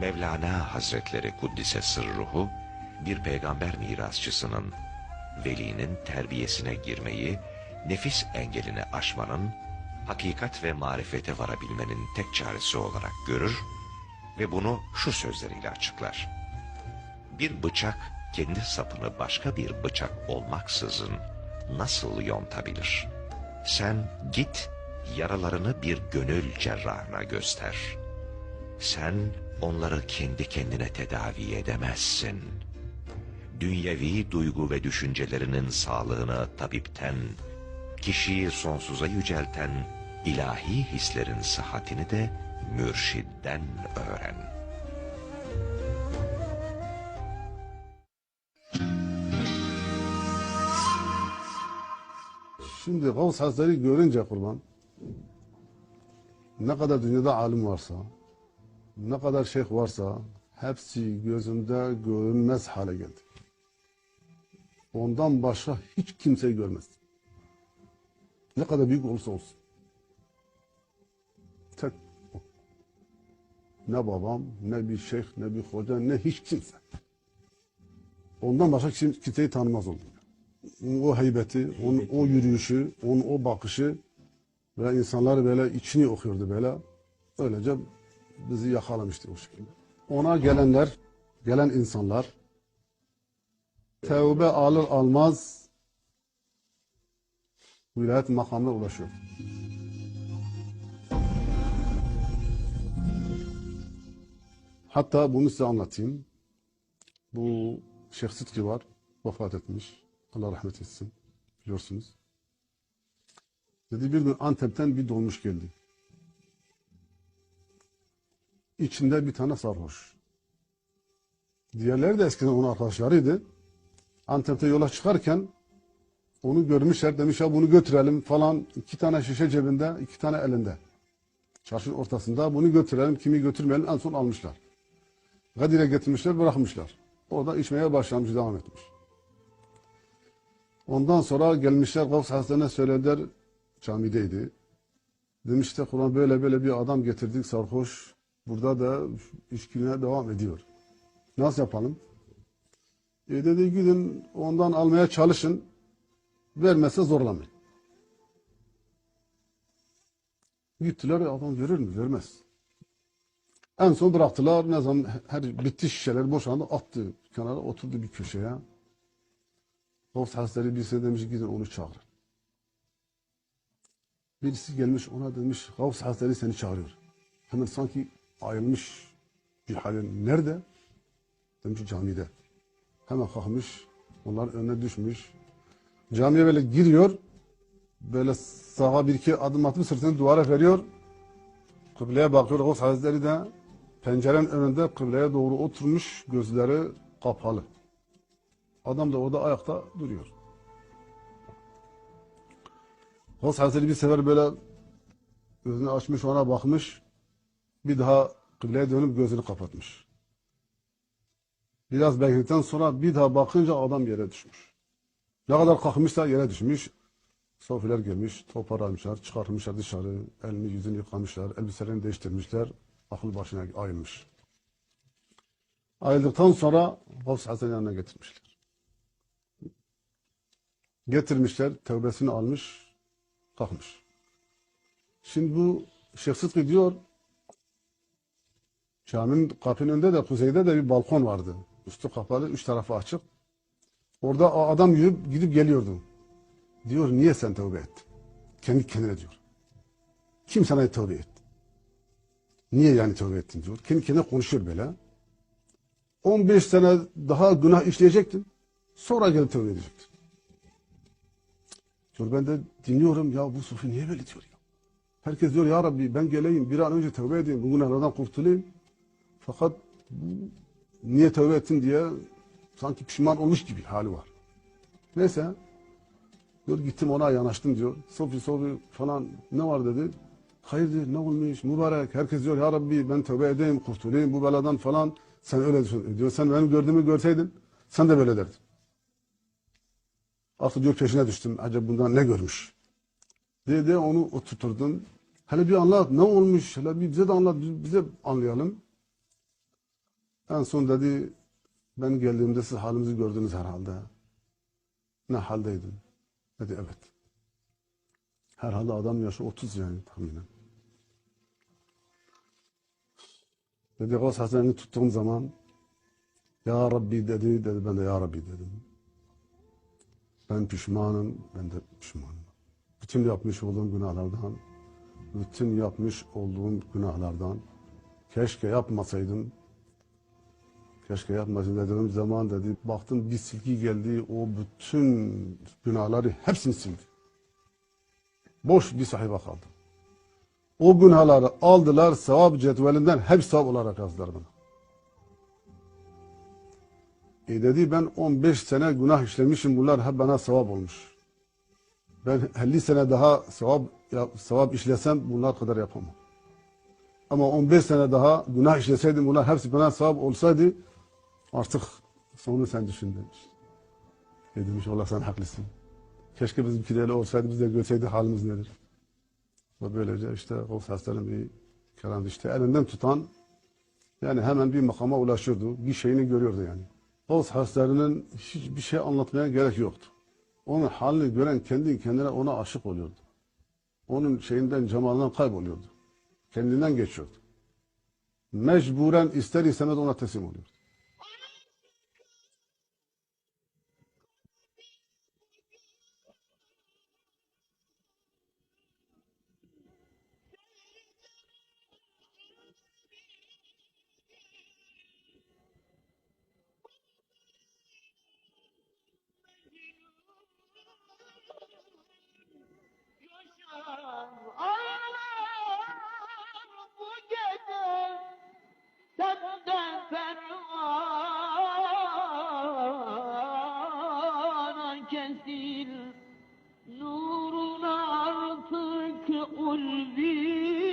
Mevlana Hazretleri Kuddise Sırruhu, bir peygamber mirasçısının, velinin terbiyesine girmeyi, nefis engelini aşmanın, hakikat ve marifete varabilmenin tek çaresi olarak görür ve bunu şu sözleriyle açıklar. Bir bıçak kendi sapını başka bir bıçak olmaksızın nasıl yontabilir? Sen git yaralarını bir gönül cerrahına göster. Sen onları kendi kendine tedavi edemezsin. Dünyevi duygu ve düşüncelerinin sağlığını tabipten, kişiyi sonsuza yücelten ilahi hislerin sıhhatini de mürşidden öğren. Şimdi Gavs Hazretleri görünce kurban ne kadar dünyada alim varsa ne kadar şeyh varsa hepsi gözünde görünmez hale geldi. Ondan başka hiç kimseyi görmez. Ne kadar büyük olursa olsun. Tek o. Ne babam, ne bir şeyh, ne bir hoca, ne hiç kimse. Ondan başka kim, kimseyi tanımaz oldu. Onun o heybeti, onun o yürüyüşü, onun o bakışı ve insanları böyle içini okuyordu böyle. Öylece bizi yakalamıştı o şekilde. Ona gelenler, gelen insanlar tevbe alır almaz vilayet makamına ulaşıyor. Hatta bunu size anlatayım. Bu Şeyh Sıtkı var, vefat etmiş. Allah rahmet etsin. Biliyorsunuz. Dedi bir gün Antep'ten bir dolmuş geldi. İçinde bir tane sarhoş. Diğerleri de eskiden onun arkadaşlarıydı. Antep'te yola çıkarken onu görmüşler demiş ya bunu götürelim falan. iki tane şişe cebinde, iki tane elinde. Çarşının ortasında bunu götürelim, kimi götürmeyelim en son almışlar. Kadir'e getirmişler, bırakmışlar. O da içmeye başlamış, devam etmiş. Ondan sonra gelmişler Gavs Hazretleri'ne söylediler, camideydi. Demişti Kur'an böyle böyle bir adam getirdik sarhoş. Burada da içkine devam ediyor. Nasıl yapalım? E dedi gidin ondan almaya çalışın. Vermezse zorlamayın. Gittiler adam verir mi? Vermez. En son bıraktılar. Ne zaman her bitti şişeler boşandı attı kenara oturdu bir köşeye. Gavs Hazretleri birisi demiş gidin onu çağırın. Birisi gelmiş ona demiş Gavs Hazretleri seni çağırıyor. Hemen sanki ayrılmış bir halin. Nerede? Demiş camide. Hemen kalkmış. Onların önüne düşmüş. Camiye böyle giriyor. Böyle sağa bir iki adım atıp sırtını duvara veriyor. Kıbleye bakıyor. Gavs Hazretleri de pencerenin önünde kıbleye doğru oturmuş. Gözleri kapalı. Adam da orada ayakta duruyor. Gavs Hazretleri bir sefer böyle gözünü açmış ona bakmış. Bir daha kıbleye dönüp gözünü kapatmış. Biraz bekledikten sonra bir daha bakınca adam yere düşmüş. Ne kadar kalkmışsa yere düşmüş. Sofiler gelmiş, toparlamışlar, çıkartmışlar dışarı, elini yüzünü yıkamışlar, elbiselerini değiştirmişler, akıl başına ayılmış. Ayrıldıktan sonra Gavs Hasan'ın yanına getirmişler. Getirmişler, tevbesini almış, kalkmış. Şimdi bu Şeyh Sıtkı diyor, caminin kapının önünde de kuzeyde de bir balkon vardı. Üstü kapalı, üç tarafı açık. Orada adam yürüyüp gidip geliyordu. Diyor niye sen tövbe ettin? Kendi kendine diyor. Kim sana tövbe etti? Niye yani tövbe ettin diyor. Kendi kendine konuşuyor böyle. 15 sene daha günah işleyecektin. Sonra gelip tövbe edecektin. Diyor ben de dinliyorum ya bu sufi niye böyle diyor ya. Herkes diyor ya Rabbi ben geleyim bir an önce tövbe edeyim. Bu günahlardan kurtulayım. Fakat niye tövbe ettin diye sanki pişman olmuş gibi hali var. Neyse diyor gittim ona yanaştım diyor. Sofi sofi falan ne var dedi. Hayır diyor ne olmuş mübarek. Herkes diyor ya Rabbi ben tövbe edeyim kurtulayım bu beladan falan. Sen öyle düşün. Diyor sen benim gördüğümü görseydin sen de böyle derdin. Artık diyor peşine düştüm. Acaba bundan ne görmüş? Diye de onu oturturdum. Hele bir anlat ne olmuş? Hele bir bize de anlat bize anlayalım. En son dedi ben geldiğimde siz halimizi gördünüz herhalde. Ne haldeydim? Dedi evet. Herhalde adam yaşı 30 yani tahminen. Dedi Gavs Hasan'ı tuttuğum zaman Ya Rabbi dedi, dedi ben de Ya Rabbi dedim. Ben pişmanım, ben de pişmanım. Bütün yapmış olduğum günahlardan, bütün yapmış olduğum günahlardan keşke yapmasaydım. Keşke yapmasaydım dediğim zaman dedi, baktım bir silgi geldi, o bütün günahları hepsini sildi. Boş bir sayfa kaldı. O günahları aldılar, sevap cetvelinden hep sevap olarak yazdılar bana. E dedi ben 15 sene günah işlemişim bunlar hep bana sevap olmuş. Ben 50 sene daha sevap, sevap işlesem bunlar kadar yapamam. Ama 15 sene daha günah işleseydim bunlar hepsi bana sevap olsaydı artık sonu sen düşün demiş. E demiş Allah sen haklısın. Keşke bizimki de öyle olsaydı biz de görseydi halimiz nedir. Ve böylece işte Gavs Hastan'ın bir kelamı işte elinden tutan yani hemen bir makama ulaşıyordu. Bir şeyini görüyordu yani. Gavs Hastan'ın hiçbir şey anlatmaya gerek yoktu. Onun halini gören kendi kendine ona aşık oluyordu. Onun şeyinden, cemalından kayboluyordu. Kendinden geçiyordu. Mecburen ister istemez ona teslim oluyordu. Kesil Nurun artık ulvi